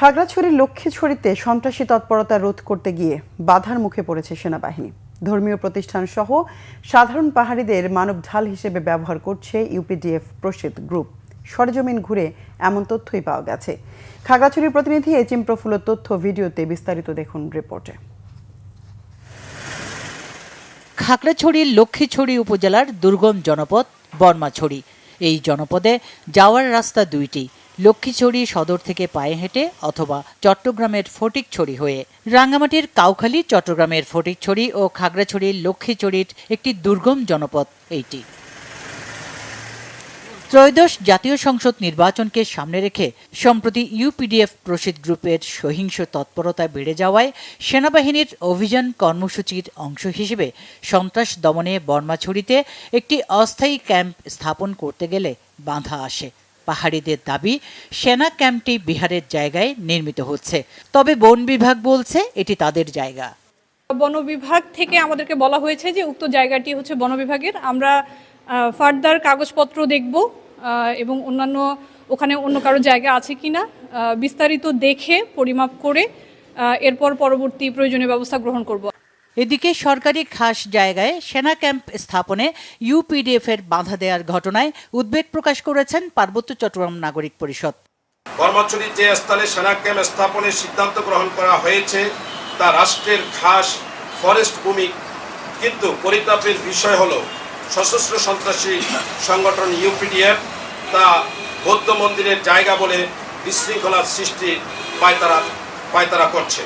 খাগড়াছড়ির লক্ষ্মীছড়িতে সন্ত্রাসী তৎপরতা রোধ করতে গিয়ে বাধার মুখে পড়েছে সেনাবাহিনী। ধর্মীয় প্রতিষ্ঠান সহ সাধারণ পাহাড়িদের মানব ঢাল হিসেবে ব্যবহার করছে ইউপিডিএফ প্রসিদ্ধ গ্রুপ। সরেজমিন ঘুরে এমন তথ্যই পাওয়া গেছে। খাগড়াছড়ির প্রতিনিধি এচিম প্রফুল্ল তথ্য ভিডিওতে বিস্তারিত দেখুন রিপোর্টে। খাগড়াছড়ির লক্ষ্মীছড়ি উপজেলার দুর্গম জনপদ বর্মাছড়ি। এই জনপদে যাওয়ার রাস্তা দুইটি। লক্ষ্মীছড়ি সদর থেকে পায়ে হেঁটে অথবা চট্টগ্রামের ফটিকছড়ি হয়ে রাঙ্গামাটির কাউখালী, চট্টগ্রামের ফটিকছড়ি ও খাগড়াছড়ির লক্ষ্মীছড়ির একটি দুর্গম জনপদ এইটি। ত্রয়োদশ জাতীয় সংসদ নির্বাচনকে সামনে রেখে সম্প্রতি ইউপিডিএফ প্রসিদ্ধ গ্রুপের সহিংস তৎপরতা বেড়ে যাওয়ায় সেনাবাহিনীর অভিযান কর্মসূচির অংশ হিসেবে সন্ত্রাস দমনে বর্মাছড়িতে একটি অস্থায়ী ক্যাম্প স্থাপন করতে গেলে বাধা আসে। পাহাড়িদের দাবি সেনা ক্যাম্পটি বিহারের জায়গায় নির্মিত হচ্ছে। তবে বন বিভাগ বলছে এটি তাদের জায়গা। বন বিভাগ থেকে আমাদেরকে বলা হয়েছে যে উক্ত জায়গাটি হচ্ছে বন বিভাগের। আমরা ফার্দার কাগজপত্র দেখব এবং অন্যান্য ওখানে অন্য কারও জায়গা আছে কিনা আহ, বিস্তারিত দেখে পরিমাপ করে এরপর পরবর্তী প্রয়োজনীয় ব্যবস্থা গ্রহণ করব। এদিকে সরকারি খাস জায়গায় সেনা ক্যাম্প স্থাপনে ইউপিডিএফ এর বাধা দেওয়ার ঘটনায় উদ্বেগ প্রকাশ করেছেন পার্বত্য চট্টগ্রাম নাগরিক পরিষদ। কর্মচুরির যে স্থানে সেনা ক্যাম্প স্থাপনের সিদ্ধান্ত গ্রহণ করা হয়েছে, তা রাষ্ট্রের খাস ফরেস্ট ভূমি। কিন্তু পরিতাপের বিষয় হলো, সশস্ত্র সন্ত্রাসী সংগঠন ইউপিডিএফ তা বৌদ্ধ মন্দিরের জায়গা বলে বিশৃঙ্খলার সৃষ্টি পায়তারা পায়তারা করছে।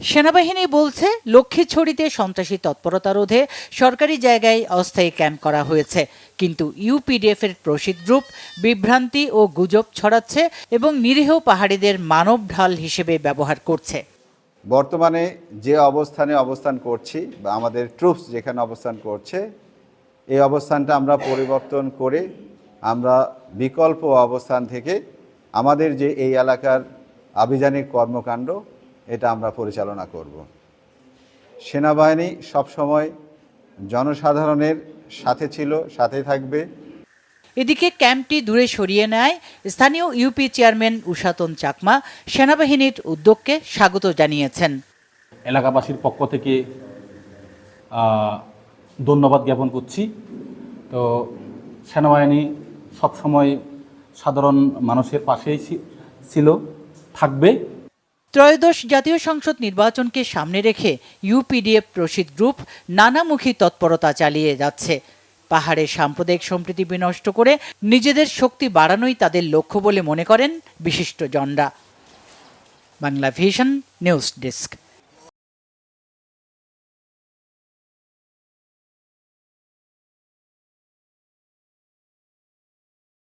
সেনাবাহিনী বলছে লক্ষ্মীছড়িতে সন্ত্রাসী তৎপরতা রোধে সরকারি জায়গায় অস্থায়ী ক্যাম্প করা হয়েছে। কিন্তু ইউপিডিএফ এর প্রসিদ্ধ গ্রুপ বিভ্রান্তি ও গুজব ছড়াচ্ছে এবং নিরীহ পাহাড়িদের মানব ঢাল হিসেবে ব্যবহার করছে। বর্তমানে যে অবস্থানে অবস্থান করছি বা আমাদের ট্রুপস যেখানে অবস্থান করছে, এই অবস্থানটা আমরা পরিবর্তন করে আমরা বিকল্প অবস্থান থেকে আমাদের যে এই এলাকার আভিযানিক কর্মকাণ্ড এটা আমরা পরিচালনা করব। সেনাবাহিনী সবসময় জনসাধারণের সাথে ছিল সাথে থাকবে। এদিকে ক্যাম্পটি দূরে সরিয়ে নেয় স্থানীয় ইউপি চেয়ারম্যান উষাতন চাকমা। সেনাবাহিনীর উদ্যোগকে স্বাগত জানিয়েছেন। এলাকাবাসীর পক্ষ থেকে ধন্যবাদ জ্ঞাপন করছি। তো সেনাবাহিনী সবসময় সাধারণ মানুষের পাশেই ছিল থাকবে। ত্রয়োদশ জাতীয় সংসদ নির্বাচনকে সামনে রেখে ইউপিডিএফ প্রসিদ্ধ গ্রুপ নানামুখী তৎপরতা চালিয়ে যাচ্ছে। পাহাড়ে সাম্প্রদায়িক সম্প্রীতি বিনষ্ট করে নিজেদের শক্তি বাড়ানোই তাদের লক্ষ্য বলে মনে করেন বিশিষ্ট genre. Bangla vision, news desk.